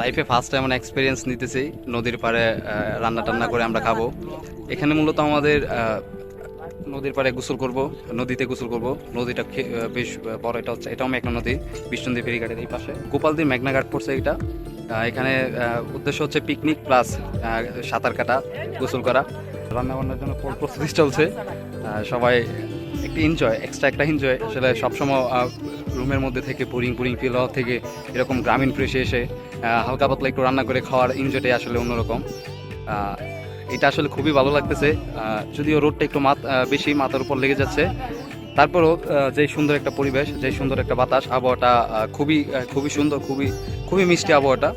লাইফে first time আমরা experience নিতেছি, নদীর পাড়ে রান্না টান্না করে আমরা খাব। এখানে মূলত আমাদের নদীর পাড়ে গোসল করব, নদীতে গোসল করব। নদীটা বেশ বড় এটা হচ্ছে, এটাও মেঘনা নদী, বিষ্ণুন্দী ফেরিঘাটের এই পাশে। গোপালদি মেঘনা ঘাট পড়ছে এটা। এখানে উদ্দেশ্য হচ্ছে পিকনিক প্লাস সাঁতার কাটা, গোসল করা। রান্না বান্নার জন্য প্রস্তুতি চলছে। সবাই একটু এনজয় এক্সট্রা একটা এনজয় আসলে সবসময় রুমের মধ্যে থেকে বোরিং বোরিং ফিল হওয়া থেকে এরকম গ্রামীণ ফ্রেশে এসে হালকা পাতলা একটু রান্না করে খাওয়ার এনজয়টাই আসলে অন্যরকম। এটা আসলে খুবই ভালো লাগতেছে। যদিও রোডটা একটু মাত বেশি মাথার উপর লেগে যাচ্ছে। তারপরও যে সুন্দর একটা পরিবেশ যে সুন্দর একটা বাতাস, আবহাওয়াটা খুবই খুবই সুন্দর, খুবই খুবই মিষ্টি আবহাওয়াটা।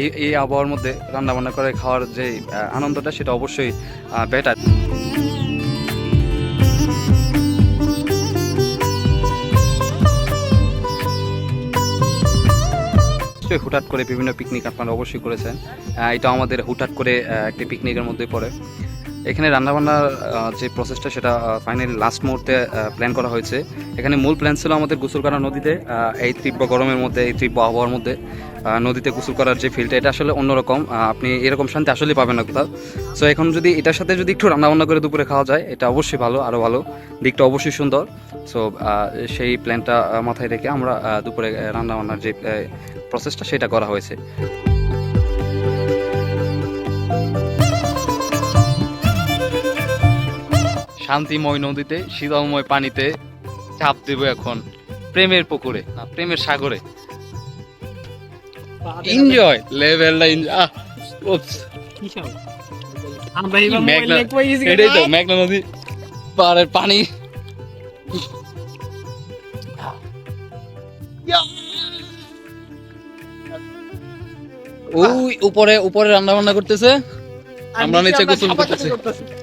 এই এই আবহাওয়ার মধ্যে রান্নাবান্না করে খাওয়ার যে আনন্দটা, সেটা অবশ্যই বেটার নিশ্চয়ই হুটহাট করে বিভিন্ন পিকনিক আপনারা অবশ্যই করেছেন। এটা আমাদের হুটহাট করে একটি পিকনিকের মধ্যে পড়ে। এখানে রান্নাবান্নার যে প্রসেসটা সেটা ফাইনালি লাস্ট মুহূর্তে প্ল্যান করা হয়েছে। এখানে মূল প্ল্যান ছিল আমাদের গোসল করা নদীতে এই তীব্র গরমের মধ্যে, এই তীব্র আবহাওয়ার মধ্যে নদীতে গোসল করার যে ফিলটা এটা আসলে অন্যরকম। আপনি এরকম শান্তি আসলে পাবেন না কোথাও। সো এখন যদি এটার সাথে যদি একটু রান্নাবান্না করে দুপুরে খাওয়া যায়, এটা অবশ্যই ভালো আরও ভালো। দিকটা অবশ্যই সুন্দর। সো সেই প্ল্যানটা মাথায় রেখে আমরা দুপুরে রান্নাবান্নার যে প্রসেসটা সেটা করা হয়েছে। শান্তিময় নদীতে শীতলময় পানিতে চাপ দেবো এখন প্রেমের পুকুরে না প্রেমের সাগরে। এনজয় লেভেলটা এনজয় মেঘনা- এটাই তো মেঘনা নদী পাহাড়ের পানি। ওই উপরে উপরে রান্না বান্না করতেছে। আমরা নিচে গোসল করতেছি।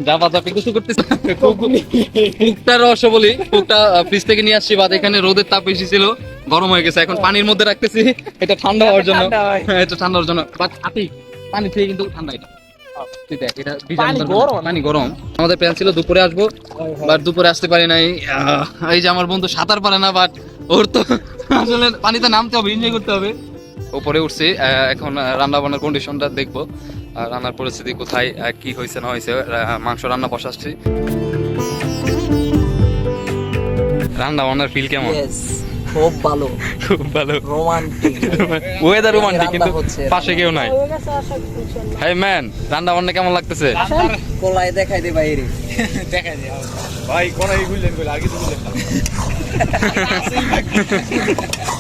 জাপা জাপি গোসল করতেছি। কুকটার রহস্য বলি কুকটা ফ্রিজ থেকে নিয়ে আসছি বাদ এখানে রোদের তাপ বেশি ছিল গরম হয়ে গেছে। এখন পানির মধ্যে রাখতেছি এটা ঠান্ডা হওয়ার জন্য। হয়। হ্যাঁ, এটা ঠান্ডা হওয়ার জন্য। বাট আপনি পানি থেকে কিন্তু ঠান্ডা এটা। তুই দেখ, এটা ভিজানোর পানি গরম। আমাদের প্ল্যান ছিল দুপুরে আসব। বাট দুপুরে আসতে পারি নাই। আহ, এই যে আমার বন্ধু সাঁতার পারে না বাট ওর তো আসলে পানিতে নামতে হবে এনজয় করতে হবে। উপরে উঠছি আহ, এখন রান্না বান্নার কন্ডিশনটা দেখব। আর রান্নার পরিস্থিতি কোথায় কি হয়েছে না হয়েছে আহ, মাংস রান্না বসাচ্ছি। রান্না বান্নার ফিল কেমন খুব ভালো। খুব ভালো। রোমান্টিক ওয়েদার রোমান্টিক কিন্তু হচ্ছে, পাশে কেউ নাই। হাই ম্যান রান্না বান্না কেমন লাগতেছে? কোলায় দেখাই দে বাইরে। দেখাই দে ভাই কইলা আর কিছু গুললেন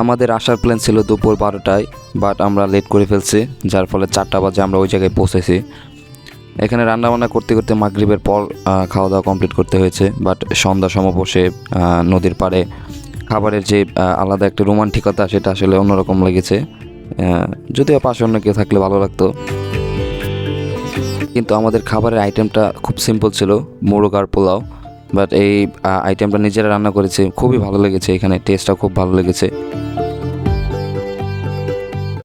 আমাদের আসার প্ল্যান ছিল দুপুর বারোটায় বাট আমরা লেট করে ফেলছি, যার ফলে চারটা বাজে আমরা ওই জায়গায় পৌঁছেছি। এখানে রান্নাবান্না করতে করতে মাগরিবের পর খাওয়া দাওয়া কমপ্লিট করতে হয়েছে বাট সন্ধ্যা সময় বসে নদীর পাড়ে খাবারের যে আলাদা একটা রোমান্টিকতা, সেটা আসলে অন্যরকম লেগেছে। যদিও পাশে অন্য কেউ থাকলে ভালো লাগতো। কিন্তু আমাদের খাবারের আইটেমটা খুব সিম্পল ছিল, মোরগ আর পোলাও বাট এই আইটেমটা নিজেরা রান্না করেছে, খুবই ভালো লেগেছে, এখানে টেস্টটা খুব ভালো লেগেছে।